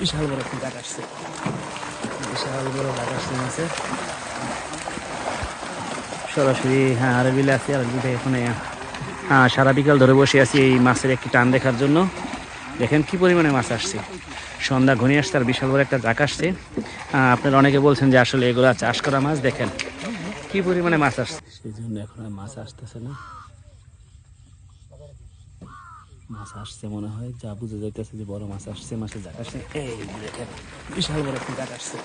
বিশাল বড় একটা ডাক আসছে। বিশাল বড় ডাক আসছে মাছে সরাসরি হ্যাঁ আরবিলে বিলে আছি, আর বিলে এখানে হ্যাঁ সারা বিকাল ধরে বসে আছি এই মাছের একটি টান দেখার জন্য। দেখেন কি পরিমাণে মাছ আসছে। সন্ধ্যা ঘনিয়ে আসছে, আর বিশাল বড় একটা জাক আসছে। আপনারা অনেকে বলছেন যে আসলে এগুলো চাষ করা মাছ, দেখেন কি পরিমাণে মাছ আসছে। সেই জন্য এখন মাছ আসতেছে না। মাছ আসছে মনে হয়। যা বুঝে যাইতেছে যে বড় মাছ আসছে মাছের জাক আসছে। এই বিশাল বড় একটা জাক আসছে।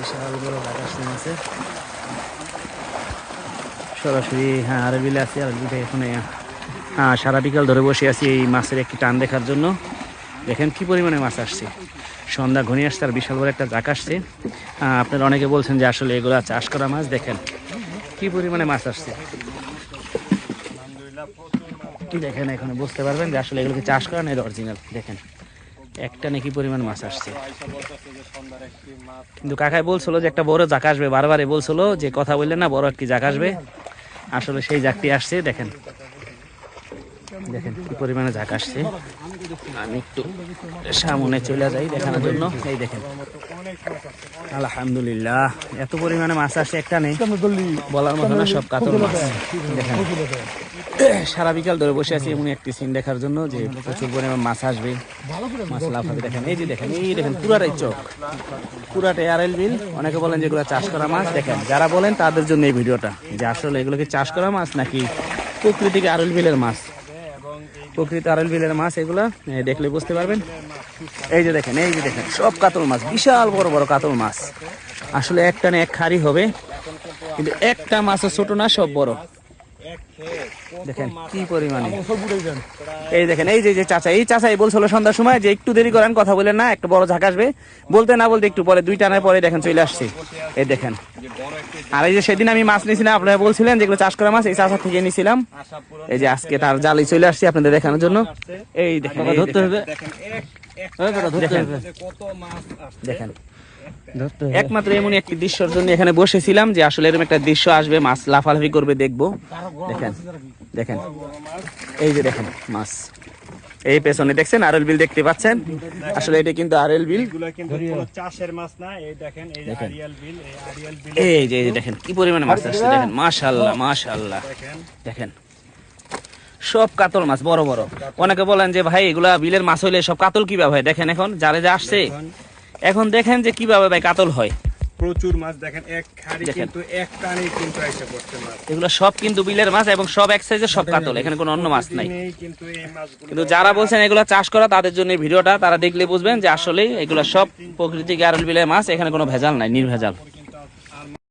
বিশাল বড় জাক আসছে মাছের সরাসরি হ্যাঁ আরবিলে বিলে আছি, আর বিলে এখানে হ্যাঁ সারা বিকাল ধরে বসে আছি এই মাছের একটি টান দেখার জন্য। দেখেন কি পরিমাণে মাছ আসছে। সন্ধ্যা ঘনিয়ে আসছে, আর বিশাল বড় একটা জাক আসছে। আপনারা অনেকে বলছেন যে আসলে এগুলো চাষ করা মাছ। দেখেন, কি পরিমাণে মাছ আসছে। কি দেখেন এখন? বুঝতে পারবেন যে আসলে এগুলোকে চাষ করেন এর অরিজিনাল দেখেন, একটা নাকি পরিমাণ মাছ আসছে। কিন্তু কাকায় বলছিল যে একটা বড় জাক আসবে বারবারে বলছিল যে কথা বললেন না, বড় একটি জাক আসবে। আসলে সেই জাকটি আসছে, দেখেন। দেখেন কি পরিমাণে ঝাঁক আসছে। আমি একটু সামনে চলে যাই দেখানোর জন্য। এই দেখেন। আলহামদুলিল্লাহ, এত পরিমাণে মাছ আসছে একটা নেই। বলার মতো না, সব কাতল মাছ। দেখেন। সারা বিকাল ধরে বসে আছি এমন একটি সিন দেখার জন্য যে প্রচুর পরিমাণে মাছ আসবে। মাছ লাফাবে দেখেন। এই যে দেখেন, এই দেখেন পুরাটাই চোখ। পুরাটাই আরএল বিল। অনেকে বলেন যেগুলো চাষ করা মাছ। দেখেন, যারা বলেন তাদের জন্য এই ভিডিওটা। যে আসলে এগুলোকে চাষ করা মাছ নাকি প্রকৃতিক আরএল বিলের মাছ? প্রকৃত আরল বিলের মাছ এগুলা দেখলে বুঝতে পারবেন। এই যে দেখেন, এই যে দেখেন, সব কাতল মাছ, বিশাল বড় বড় কাতল মাছ। আসলে একটা না এক খারি হবে, কিন্তু একটা মাছের ছোট না, সব বড়। দেখেন কি পরিমাণে। এই দেখেন এই যে যে চাচা এই চাচাই বলছিল সন্ধ্যার সময় যে একটু দেরি করেন কথা বলেন না একটা বড় ঝাঁক আসবে। বলতে না বলতে একটু পরে দুই টানার পরে দেখেন চলে আসছে। এই দেখেন। আর এই যে সেদিন আমি মাছ নিয়েছিলাম আপনারা বলছিলেন যেগুলো চাষ করা মাছ এই চাষা থেকে নিয়েছিলাম। এই যে আজকে তার জালি চলে আসছে আপনাদের দেখানোর জন্য। এই দেখেন ধরতে হবে। দেখেন। দেখেন। একমাত্র এমন একটি দৃশ্যর জন্য এখানে বসেছিলাম যে আসলে এরকম একটা দৃশ্য আসবে মাছ লাফালাফি করবে দেখব। দেখেন দেখেন। এই যে দেখেন মাছ। এই পেছনে দেখছেন আরএল বিল দেখতে পাচ্ছেন। আসলে এটা কিন্তু আরএল বিল। চাষের মাছ না। এই দেখেন এই যে বিল এই আরিয়াল বিল এই যে দেখেন কি পরিমাণে মাছ আসছে দেখেন। মাশাল্লাহ মাশাল্লাহ। দেখেন। দেখেন। সব কাতল মাছ বড় বড়। অনেকে বলেন যে ভাই এগুলা বিলের মাছ হইলে সব কাতল কীভাবে হয়? দেখেন এখন যারে যা আসছে। এখন দেখেন যে কীভাবে ভাই কাতল হয়। প্রচুর মাছ দেখেন এক খাড়ি কিন্তু এক টানেই কিন্তু এসে পড়ছে মাছ। এগুলো সব কিন্তু বিলের মাছ এবং সব এক সাইজের সব কাতল এখানে কোনো অন্য মাছ নাই। কিন্তু এই মাছগুলো কিন্তু যারা বলছেন এগুলো চাষ করা তাদের জন্য ভিডিওটা তারা দেখলে বুঝবেন যে আসলে এগুলো সব প্রকৃতিক আরল বিলের মাছ এখানে কোনো ভেজাল নাই নির্ভেজাল।